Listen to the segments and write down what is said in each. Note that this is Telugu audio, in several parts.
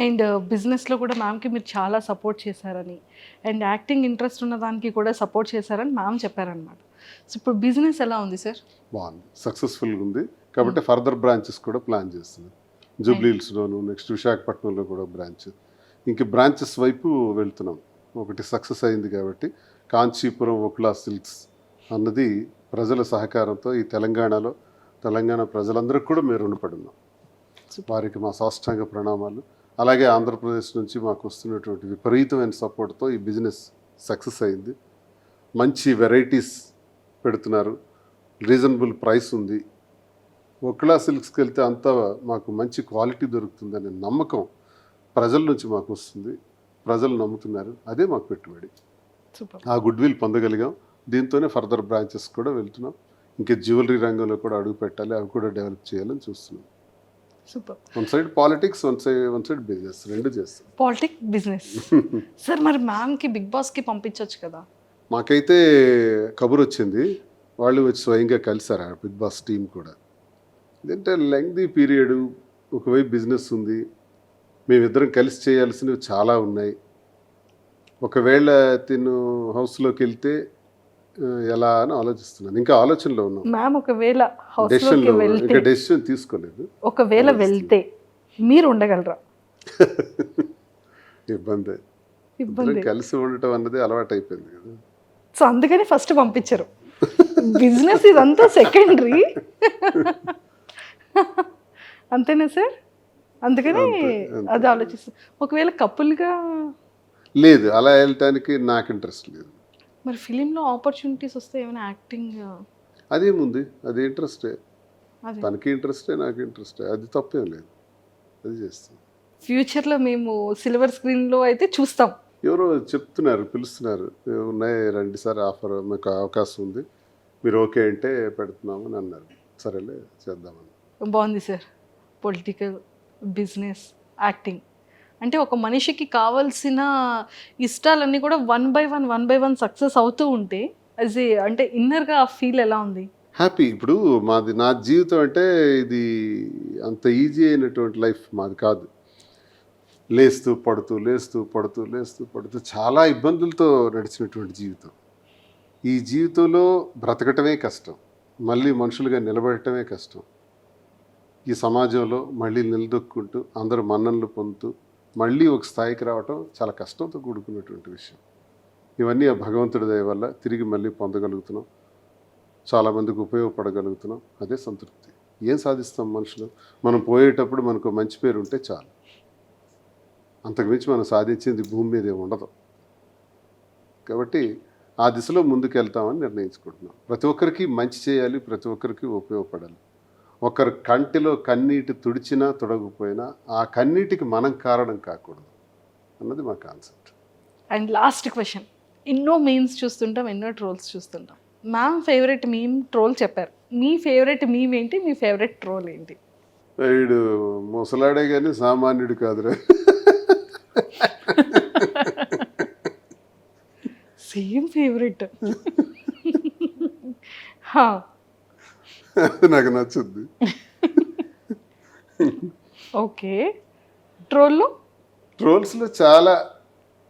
అండ్ బిజినెస్లో కూడా మ్యామ్కి మీరు చాలా సపోర్ట్ చేశారని అండ్ యాక్టింగ్ ఇంట్రెస్ట్ ఉన్న దానికి కూడా సపోర్ట్ చేశారని మ్యామ్ చెప్పారనమాట సో ఇప్పుడు బిజినెస్ ఎలా ఉంది సార్? బాగుంది. సక్సెస్ఫుల్గా ఉంది. కాబట్టి ఫర్దర్ బ్రాంచెస్ కూడా ప్లాన్ చేస్తున్నాం. జూబ్లీహిల్స్లోను నెక్స్ట్ విశాఖపట్నంలో కూడా బ్రాంచ్. ఇంక బ్రాంచెస్ వైపు వెళ్తున్నాం. ఒకటి సక్సెస్ అయింది కాబట్టి కాంచీపురం ఒక్లా సిల్క్స్ అన్నది ప్రజల సహకారంతో ఈ తెలంగాణలో తెలంగాణ ప్రజలందరికీ కూడా మేము రుణపడి ఉన్నాం. వారికి మా సాష్టాంగ ప్రణామాలు. అలాగే ఆంధ్రప్రదేశ్ నుంచి మాకు వస్తున్నటువంటి విపరీతమైన సపోర్ట్తో ఈ బిజినెస్ సక్సెస్ అయింది. మంచి వెరైటీస్ పెడుతున్నారు. రీజనబుల్ ప్రైస్ ఉంది. ఒక్లా సిల్క్స్కి వెళ్తే అంతా మాకు మంచి క్వాలిటీ దొరుకుతుందనే నమ్మకం ప్రజల నుంచి మాకు వస్తుంది. ప్రజలు నమ్ముతున్నారు. అదే మాకు పెట్టుబడి. ఆ గుడ్ విల్ పొందగలిగాం. దీంతోనే ఫర్దర్ బ్రాంచెస్ కూడా వెళ్తున్నాం. ఇంకా జ్యువెలరీ రంగంలో కూడా అడుగు పెట్టాలి. అవి కూడా డెవలప్ చేయాలని చూస్తున్నాం. Super. One side politics one side one side business రెండు చేస్తాం. Politic business. సార్ మరి మ్యామ్కి బిగ్ బాస్కి పంపించవచ్చు కదా? మాకైతే కబురు వచ్చింది. వాళ్ళు వచ్చి స్వయంగా కలిసారు ఆ బిగ్ బాస్ టీం కూడా. ఇదంటే లెంగ్దీ పీరియడ్ ఒకవైపు బిజినెస్ ఉంది. మేమిద్దరం కలిసి చేయాల్సినవి చాలా ఉన్నాయి. ఒకవేళ తిను హౌస్లోకి వెళ్తే ఎలా అని ఆలోచిస్తున్నాను. ఇంకా ఆలోచనలో ఉన్నాం. మ్యామ్ ఒకవేళ డెసిషన్లో వెళ్తే ఇంకా డెసిషన్ తీసుకోలేదు. ఒకవేళ వెళ్తే మీరు ఉండగలరా? ఇబ్బంది. ఇబ్బంది. కలిసి ఉండటం అన్నది అలవాటు అయిపోయింది కదా. సో అందుకని ఫస్ట్ పంపించరు. బిజినెస్ ఇదంతా సెకండరీ అంతేనా సార్? అందుకని. అది ఆలోచిస్తాం ఒకవేళ కపుల్గా లేదు అలా వెళ్ళటానికి నాకు ఇంట్రెస్ట్ లేదు. మరి ఫిలింలో ఆపర్చునిటీస్ వస్తే ఏమైనా యాక్టింగ్ అదేముంది? అది ఇంట్రెస్టే తనకి ఇంట్రెస్టే నాకు ఇంట్రెస్టే అది తప్పేం లేదు. అది చేస్తాం. ఫ్యూచర్లో మేము సిల్వర్ స్క్రీన్లో అయితే చూస్తాం. ఎవరో చెప్తున్నారు పిలుస్తున్నారు. "ఏ, ఉన్నాయి రండి సార్ ఆఫర్ మీకు అవకాశం ఉంది. మీరు ఓకే అంటే పెడుతున్నామని అన్నారు. సరేలే చేద్దామని. బాగుంది సార్. Political business acting. అంటే ఒక మనిషికి కావాల్సిన ఇష్టాలన్నీ కూడా one by one one by one success అవుతూ ఉంటే యాజ్ ఏ అంటే ఇన్నర్గా ఆ ఫీల్ ఎలా ఉంది? హ్యాపీ. ఇప్పుడు మాది నా జీవితం అంటే ఇది అంత ఈజీ అయినటువంటి లైఫ్ మాది కాదు. లేస్తూ పడుతూ లేస్తూ పడుతూ లేస్తూ పడుతూ చాలా ఇబ్బందులతో నడిచినటువంటి జీవితం. ఈ జీవితంలో బ్రతకటమే కష్టం. మళ్ళీ మనుషులుగా నిలబడటమే కష్టం. ఈ సమాజంలో మళ్ళీ నిలదొక్కుంటూ అందరూ మన్ననలు పొందుతూ మళ్ళీ ఒక స్థాయికి రావటం చాలా కష్టంతో కూడుకున్నటువంటి విషయం. ఇవన్నీ ఆ భగవంతుడి దయ వల్ల తిరిగి మళ్ళీ పొందగలుగుతున్నాం. చాలామందికి ఉపయోగపడగలుగుతున్నాం. అదే సంతృప్తి. ఏం సాధిస్తాం మనుషులు? మనం పోయేటప్పుడు మనకు మంచి పేరు ఉంటే చాలు. అంతకుమించి మనం సాధించింది భూమి మీద ఏమి ఉండదు. కాబట్టి ఆ దిశలో ముందుకు వెళ్తామని నిర్ణయించుకుంటున్నాం. ప్రతి ఒక్కరికి మంచి చేయాలి ప్రతి ఒక్కరికి ఉపయోగపడాలి. ఒకరి కంటిలో కన్నీటి తుడిచినా తుడగపోయినా ఆ కన్నీటికి మనం కారణం కాకూడదు అన్నది మా కాన్సెప్ట్. అండ్ లాస్ట్ క్వశ్చన్ ఎన్నో మీమ్స్ చూస్తుంటాం ఎన్నో ట్రోల్స్ చూస్తుంటాం. మ్యామ్ ఫేవరెట్ మీమ్ ట్రోల్ చెప్పారు. మీ ఫేవరెట్ మీమ్ ఏంటి? మీ ఫేవరెట్ ట్రోల్ ఏంటి? వీడు ముసలాడే కానీ సామాన్యుడు కాదురా. సేమ్ ఫేవరెట్ అది నాకు నచ్చుద్ది. ఓకే. ట్రోల్లో? ట్రోల్స్లో చాలా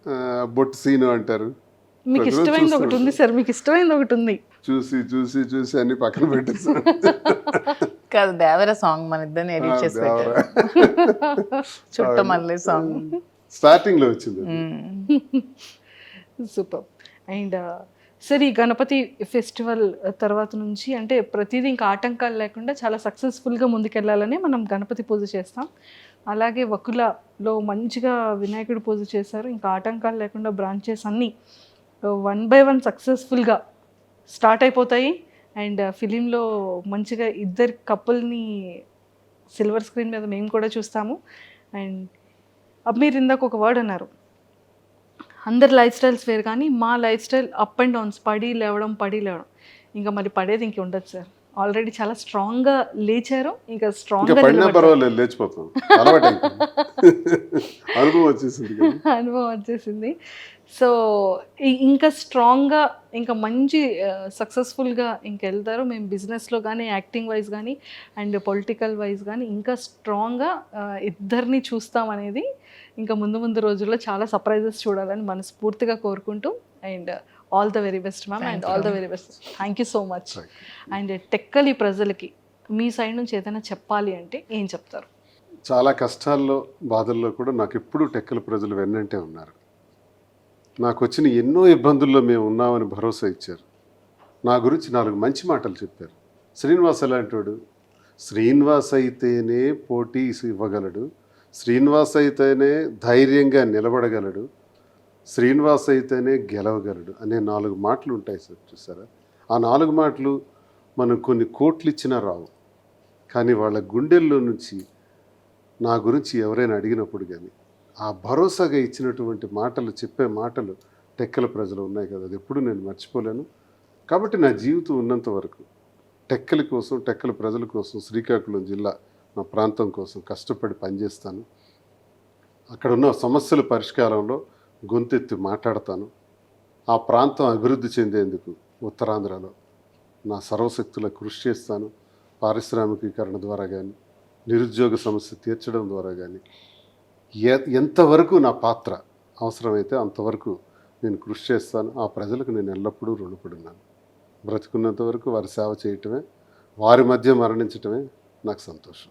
ఆ, బొట్టు సీను అంటారు. మీకు ఇష్టమైనది ఒకటి ఉంది సార్. మీకు ఇష్టమైనది ఒకటి ఉంది చూసి చూసి చూసి అన్ని పక్కన పెట్టేసారు కాదు దేవర సాంగ్ మన ఇద్దరిని ఎడిట్ చేసి చుట్ట మళ్ళీ సాంగ్. స్టార్టింగ్లో వచ్చింది. సూపర్. అండ్ సరే ఈ గణపతి ఫెస్టివల్ తర్వాత నుంచి అంటే ప్రతిదీ ఇంకా ఆటంకాలు లేకుండా చాలా సక్సెస్ఫుల్గా ముందుకెళ్ళాలని మనం గణపతి పూజ చేస్తాం. అలాగే వకులలో మంచిగా వినాయకుడు పూజ చేశారు. ఇంకా ఆటంకాలు లేకుండా బ్రాంచెస్ అన్నీ వన్ బై వన్ సక్సెస్ఫుల్గా స్టార్ట్ అయిపోతాయి. అండ్ ఫిలింలో మంచిగా ఇద్దరు కపుల్ని సిల్వర్ స్క్రీన్ మీద మేము కూడా చూస్తాము. అండ్ అబ్బ మీరు ఇందాక ఒక వర్డ్ అన్నారు. అందరి లైఫ్ స్టైల్స్ వేరు కానీ మా life style up and downs పడి లేవడం పడి లేవడం. ఇంకా మరి పడేది ఇంక ఉండదు సార్. ఆల్రెడీ చాలా స్ట్రాంగ్గా లేచారు. ఇంకా ఇంకా స్ట్రాంగ్గా పడినా పర్వాలేదు లేచిపోతాం. అలవాటు అనుభవం వచ్చేసింది అనుభవం వచ్చేసింది. సో ఇంకా స్ట్రాంగ్గా ఇంకా మంచి సక్సెస్ఫుల్గా ఇంకా వెళ్తారు. మేము బిజినెస్లో కానీ యాక్టింగ్ వైజ్ కానీ అండ్ పొలిటికల్ వైజ్ కానీ ఇంకా స్ట్రాంగ్గా ఇద్దరిని చూస్తామనేది ఇంకా ముందు ముందు రోజుల్లో చాలా సర్ప్రైజెస్ చూడాలని మనస్ఫూర్తిగా కోరుకుంటూ and all the very best ma'am and all the very best thank you so much and Tekkali ప్రజలకి మీ సైడ్ నుంచి ఏదైనా చెప్పాలి అంటే ఏం చెప్తారు? చాలా కష్టాల్లో బాధల్లో కూడా నాకు ఎప్పుడూ టెక్కల ప్రజలు వెన్నంటే ఉన్నారు. నాకు వచ్చిన ఎన్నో ఇబ్బందుల్లో మేము ఉన్నామని భరోసా ఇచ్చారు. నా గురించి నాలుగు మంచి మాటలు చెప్పారు. శ్రీనివాస్ ఎలాంటివాడు శ్రీనివాస్ అయితేనే పోటీ ఇవ్వగలడు. శ్రీనివాస్ అయితేనే ధైర్యంగా నిలబడగలడు. శ్రీనివాస్ అయితేనే గెలవగలడు అనే నాలుగు మాటలు ఉంటాయి సార్ చూసారా? ఆ నాలుగు మాటలు మనం కొన్ని కోట్లు ఇచ్చినా రావు. కానీ వాళ్ళ గుండెల్లో నుంచి నా గురించి ఎవరైనా అడిగినప్పుడు కానీ ఆ భరోసాగా ఇచ్చినటువంటి మాటలు చెప్పే మాటలు టెక్కల ప్రజలు ఉన్నాయి కదా అది ఎప్పుడు నేను మర్చిపోలేను. కాబట్టి నా జీవితం ఉన్నంత వరకు టెక్కల కోసం టెక్కల ప్రజల కోసం శ్రీకాకుళం జిల్లా నా ప్రాంతం కోసం కష్టపడి పనిచేస్తాను. అక్కడ ఉన్న సమస్యల పరిష్కారంలో గొంతెత్తి మాట్లాడతాను. ఆ ప్రాంతం అభివృద్ధి చెందేందుకు ఉత్తరాంధ్రలో నా సర్వశక్తుల కృషి చేస్తాను. పారిశ్రామికీకరణ ద్వారా కానీ నిరుద్యోగ సమస్య తీర్చడం ద్వారా కానీ ఎంతవరకు నా పాత్ర అవసరమైతే అంతవరకు నేను కృషి చేస్తాను. ఆ ప్రజలకు నేను ఎల్లప్పుడూ రుణపడున్నాను. బ్రతుకున్నంతవరకు బ్రతుకున్నంత వరకు వారి సేవ చేయటమే వారి మధ్య మరణించటమే నాకు సంతోషం.